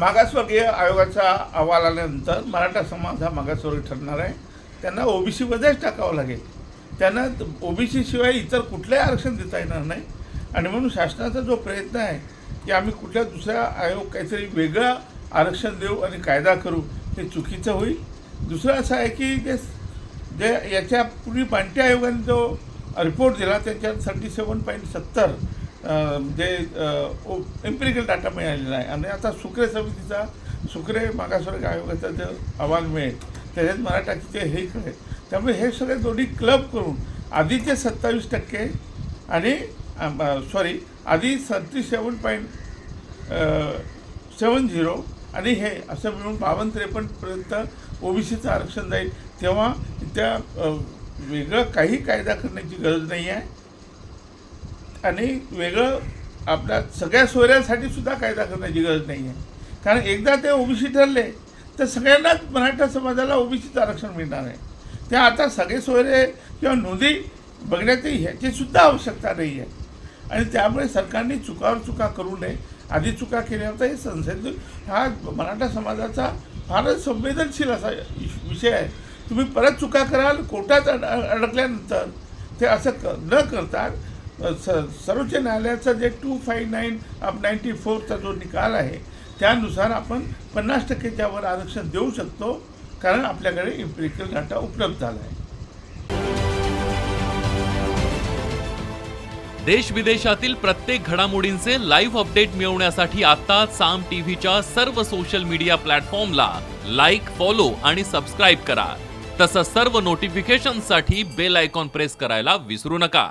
मागासवर्गीय आयोगाचा अहवाल आल्यानंतर मराठा समाज हा मागासवर्गीय ठरणार आहे. त्यांना ओबीसीमध्येच टाकावं लागेल. त्यांना ओबीसी शिवाय इतर कुठलंही आरक्षण देता येणार नाही. आणि म्हणून शासनाचा जो प्रयत्न आहे की आम्ही कुठल्या दुसऱ्या आयोग काहीतरी वेगळं आरक्षण देऊ आणि कायदा करू ते चुकीचं होईल. दुसरं असं आहे की जे जे याच्या पूर्वी आयोगाने जो रिपोर्ट दिला त्याच्यात थर्टी सेवन पॉईंट सत्तर जे एम्पिरिकल डाटा मिळालेला आहे. आणि आता सुक्रे समितीचा सुक्रे मागासवर्ग आयोगाचा जो अहवाल मिळेल त्याच्यात मराठाचे हे कळेल त्यामुळे हे सगळे दोन्ही क्लब करून आधीचे सत्तावीस टक्के आणि सॉरी आधी thirty seven point seven zero आणि हे असं मिळून बावन्न त्रेपन्नपर्यंत ओबीसीचं आरक्षण जाईल. तेव्हा त्या वेगळं काही कायदा करण्याची गरज नाही आहे. आणि वेगळं आपल्या सगळ्या सोयऱ्यांसाठी सुद्धा कायदा करण्याची गरज नाही आहे कारण एकदा ते ओबीसी ठरले तर सगळ्यांनाच मराठा समाजाला ओबीसीचं आरक्षण मिळणार आहे. त्या आता सगळे सोयरे किंवा नोंदी बघण्याची ह्याची सुद्धा आवश्यकता नाही आहे आणि त्यामुळे सरकारने चुकावर चुका करू नये आधी चुका केल्या होत्या हे संसद हा मराठा समाजाचा फारच संवेदनशील असा विषय आहे. तुम्ही परत चुका कराल कोर्टात अड अडकल्यानंतर ते असं क न करता स सर्वोच्च न्यायालयाचा जे two five nine of ninety फोरचा जो निकाल आहे त्यानुसार आपण पन्नास टक्केच्या वर आरक्षण देऊ शकतो कारण आपल्याकडे इम्पेरिकल डाटा उपलब्ध झाला आहे. देश विदेशातील प्रत्येक घडामोडींचे लाईव्ह अपडेट मिळवण्यासाठी आता साम टीव्हीच्या सर्व सोशल मीडिया प्लॅटफॉर्मला लाईक फॉलो आणि सबस्क्राईब करा. तसंच सर्व नोटिफिकेशनसाठी बेल आयकॉन प्रेस करायला विसरू नका.